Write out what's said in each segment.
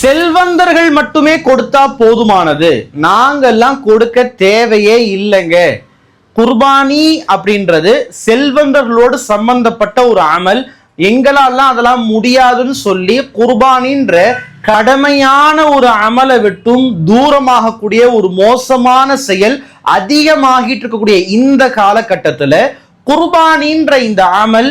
செல்வந்தர்கள் மட்டுமே கொடுத்தா போதுமானது. நாங்கெல்லாம் கொடுக்க தேவையே இல்லைங்க. குர்பானி அப்படின்றது செல்வந்தர்களோடு சம்பந்தப்பட்ட ஒரு அமல். எங்களாலாம் அதெல்லாம் முடியாதுன்னு சொல்லி குர்பானின்ற கடமையான ஒரு அமலை விட்டும் தூரமாகக்கூடிய ஒரு மோசமான செயல் அதிகமாகிட்டு இருக்கக்கூடிய இந்த காலகட்டத்துல குர்பானின்ற இந்த அமல்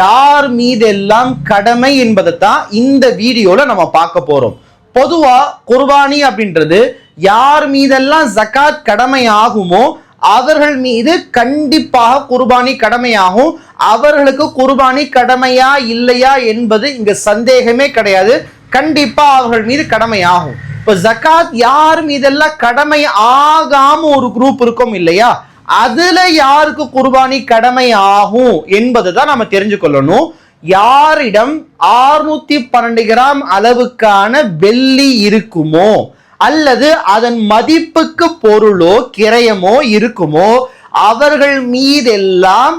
யார் மீதெல்லாம் கடமை என்பதை தான் இந்த வீடியோல நம்ம பார்க்க போறோம். பொதுவா குர்பானி அப்படின்றது யார் மீதெல்லாம் ஜகாத் கடமை ஆகுமோ அவர்கள் மீது கண்டிப்பாக குர்பானி கடமையாகும். அவர்களுக்கு குர்பானி கடமையா இல்லையா என்பது இங்க சந்தேகமே கிடையாது. கண்டிப்பா அவர்கள் மீது கடமையாகும். இப்ப ஜக்காத் யார் மீதெல்லாம் கடமை ஆகாம ஒரு குரூப் இருக்கும் இல்லையா? அதுல யாருக்கு குர்பானி கடமை ஆகும் என்பதை தான் நம்ம தெரிஞ்சு கொள்ளணும் யாரிடம் ஆறுநூத்தி பன்னெண்டு கிராம் அளவுக்கான வெள்ளி இருக்குமோ அல்லது அதன் மதிப்புக்கு பொருளோ கிரயமோ இருக்குமோ அவர்கள் மீதெல்லாம்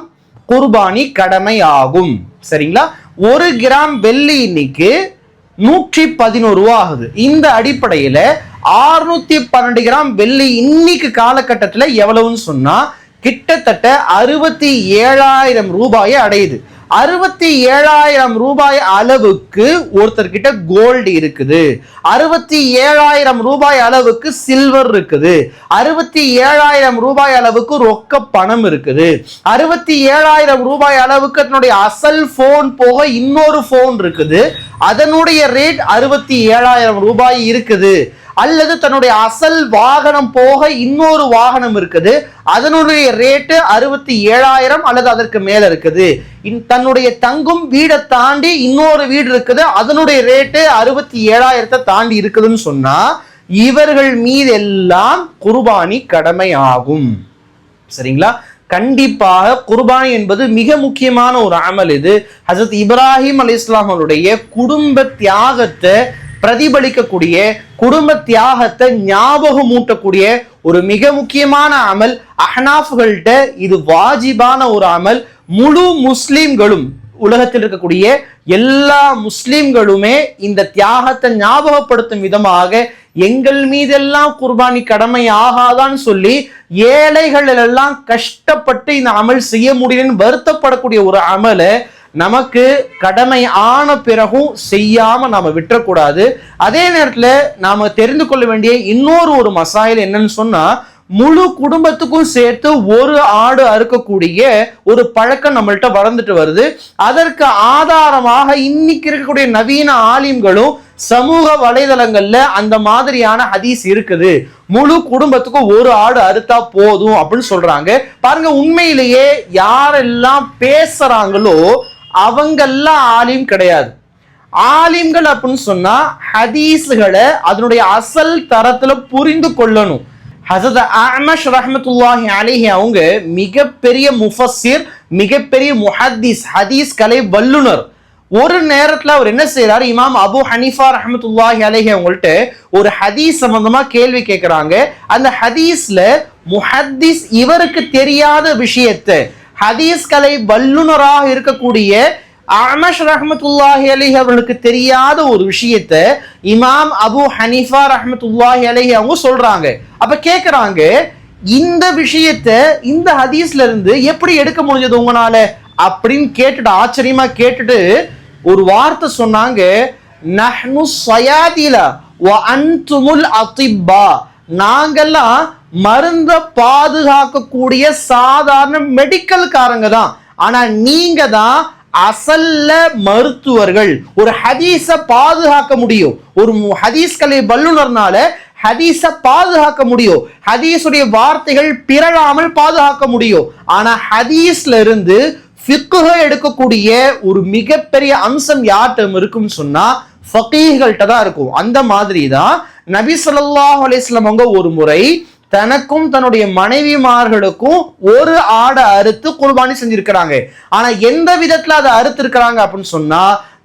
குர்பானி கடமை ஆகும் சரிங்களா? ஒரு கிராம் வெள்ளி இன்னைக்கு நூற்றி பதினோரு ரூபா ஆகுது. இந்த அடிப்படையில ஆறுநூத்தி பன்னெண்டு கிராம் வெள்ளி இன்னைக்கு காலகட்டத்தில் எவ்வளவுன்னு சொன்னா கிட்டத்தட்ட அறுபத்தி ஏழாயிரம் ரூபாயை அடையுது. அறுபத்தி ஏழாயிரம் ரூபாய் அளவுக்கு ஒருத்தர்கிட்ட கோல்டு இருக்குது. அறுபத்தி ஏழாயிரம் ரூபாய் அளவுக்கு சில்வர் இருக்குது. அறுபத்தி ஏழாயிரம் ரூபாய் அளவுக்கு ரொக்க பணம் இருக்குது. அறுபத்தி ஏழாயிரம் ரூபாய் அளவுக்கு அதனுடைய அசல் போன் போக இன்னொரு போன் இருக்குது. அதனுடைய ரேட் அறுபத்தி ஏழாயிரம் ரூபாய் இருக்குது. அல்லது தன்னுடைய அசல் வாகனம் போக இன்னொரு வாகனம் இருக்குது. அதனுடைய ரேட்டு அறுபத்தி ஏழாயிரம் அல்லது அதற்கு மேல இருக்குது. இன்- தன்னுடைய தங்கும் வீடை தாண்டி இன்னொரு வீடு இருக்குது. அதனுடைய ரேட்டு அறுபத்தி ஏழாயிரத்தை தாண்டி இருக்குதுன்னு சொன்னா இவர்கள் மீதெல்லாம் குர்பானி கடமை ஆகும். சரிங்களா? கண்டிப்பாக குர்பானி என்பது மிக முக்கியமான ஒரு அமல் இது. ஹசரத் இப்ராஹிம் அலி இஸ்லாமனுடைய குடும்ப தியாகத்தை பிரதிபலிக்கக்கூடிய குடும்ப தியாகத்தை ஞாபகம் மூட்டக்கூடிய ஒரு மிக முக்கியமான அமல் அஹ்னாஃப்கள்கிட்ட இது வாஜிபான ஒரு அமல். முழு முஸ்லீம்களும் உலகத்தில் இருக்கக்கூடிய எல்லா முஸ்லிம்களுமே இந்த தியாகத்தை ஞாபகப்படுத்தும் விதமாக எங்கள் மீதெல்லாம் குர்பானி கடமை ஆகாதான்னு சொல்லி ஏழைகள் எல்லாம் கஷ்டப்பட்டு இந்த அமல் செய்ய முடியலன்னு வருத்தப்படக்கூடிய ஒரு அமலை நமக்கு கடமை ஆன பிறகும் செய்யாம நாம விட்டுறக்கூடாது. அதே நேரத்துல நாம தெரிந்து கொள்ள வேண்டிய இன்னொரு ஒரு மசாயில் என்னன்னு சொன்னா முழு குடும்பத்துக்கும் சேர்த்து ஒரு ஆடு அறுக்கக்கூடிய ஒரு பழக்கம் நம்மள்கிட்ட வளர்ந்துட்டு வருது. அதற்கு ஆதாரமாக இன்னைக்கு இருக்கக்கூடிய நவீன ஆலிம்களும் சமூக வலைதளங்கள்ல அந்த மாதிரியான ஹதீஸ் இருக்குது. முழு குடும்பத்துக்கும் ஒரு ஆடு அறுத்தா போதும் அப்படின்னு சொல்றாங்க. பாருங்க உண்மையிலேயே யாரெல்லாம் பேசுறாங்களோ அவங்கெல்லாம் ஆலிம் கிடையாது. ஆலிம்கள் அப்படின்னு சொன்னா ஹதீஸுகளை அதனுடைய அசல் தரத்துல புரிந்து கொள்ளணும். ஹசத் அஹமஷ் ரஹமத்துல்லாஹி அலிஹி அவங்க மிகப்பெரிய முஃபஸிர் மிகப்பெரிய முஹத்தீஸ் ஹதீஸ் கலை வல்லுனர் ஒரு நேரத்தில் அவர் என்ன செய்யறாரு இமாம் அபு ஹனீஃபா ரஹமத்துல்லாஹி அலஹி அவங்கள்ட்ட ஒரு ஹதீஸ் சம்பந்தமா கேள்வி கேட்குறாங்க அந்த ஹதீஸ்ல முஹத்தீஸ் இவருக்கு தெரியாத விஷயத்தை ஹதீஸ் கலை வல்லுனராக இருக்கக்கூடிய அமஷ் ரஹமத்துல்லாஹி அலிஹி அவர்களுக்கு தெரியாத ஒரு விஷயத்த இமாம் அபு ஹனீஃபா ரஹமத்துல்லாஹி அலிஹி அவங்க சொல்றாங்க. அப்ப கேட்குறாங்க இந்த விஷயத்த இந்த ஹதீஸ்ல இருந்து எப்படி எடுக்க முடிஞ்சது உங்களால? அப்படின்னு கேட்டுட்டு ஆச்சரியமா கேட்டுட்டு ஒரு வார்த்தை சொன்னாங்க நஹ்னு சயாதில வ அன்துமுல் அதிப்பா நாங்கெல்லாம் மருந்த பாதுகாக்கக்கூடிய சாதாரண மெடிக்கல்காரங்க தான் ஆனா நீங்க தான் அசல்ல மருத்துவர்கள். ஒரு ஹதீஸ பாதுகாக்க முடியும். ஒரு ஹதீஸ்களை ஹதீஸ் கலை ஹதீஸ பாதுகாக்க முடியும். ஹதீஸுடைய வார்த்தைகள் பிறழாமல் பாதுகாக்க முடியும். ஆனா ஹதீஸ்ல இருந்து ஃபிக்குஹ எடுக்கக்கூடிய ஒரு மிகப்பெரிய அம்சம் யார்கிட்ட இருக்கும்னு சொன்னா ஃபகீஹ்கள்ட்ட தான் இருக்கும். அந்த மாதிரி தான் நபி சொல்லாஹ் அலிஸ்லாம் அவங்க ஒரு முறை தனக்கும் தன்னுடைய மனைவிமார்களுக்கும் ஒரு ஆடை அறுத்து குர்பானி செஞ்சிருக்கிறாங்க. ஆனா எந்த விதத்துல அதை அறுத்து இருக்கிறாங்க அப்படின்னு சொன்னா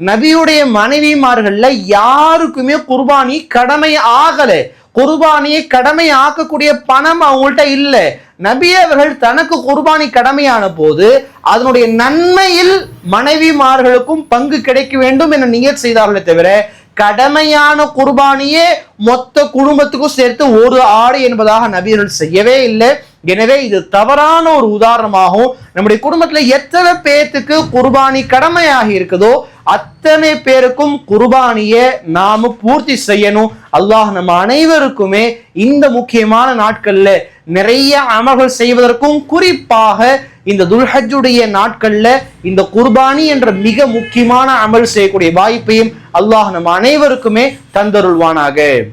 நபியுடைய மனைவிமார்கள்ல யாருக்குமே குர்பானி கடமை ஆகல. குர்பானியை கடமை ஆக்கக்கூடிய பணம் அவங்கள்ட்ட இல்லை. நபி அவர்கள் தனக்கு குர்பானி கடமையான போது அதனுடைய நன்மையில் மனைவிமார்களுக்கும் பங்கு கிடைக்க வேண்டும் என நீங்கள் செய்தார்களே தவிர கடமையான குர்பானியே மொத்த குடும்பத்துக்கும் சேர்த்து ஒரு ஆடு என்பதாக நபியர்கள் செய்யவே இல்லை. எனவே இது தவறான ஒரு உதாரணமாகும். நம்முடைய குடும்பத்துல எத்தனை பேர்த்துக்கு குர்பானி கடமையாகி இருக்குதோ அத்தனை பேருக்கும் குர்பானியை நாம பூர்த்தி செய்யணும். அல்லாஹ் நம்ம அனைவருக்குமே இந்த முக்கியமான நாட்கள்ல நிறைய அமல்கள் செய்வதற்கும் குறிப்பாக இந்த துல்ஹஜ்ஜுடைய நாட்கள்ல இந்த குர்பானி என்ற மிக முக்கியமான அமல் செய்யக்கூடிய வாய்ப்பையும் அல்லாஹ் நம்ம அனைவருக்குமே தந்தருள்வானாக.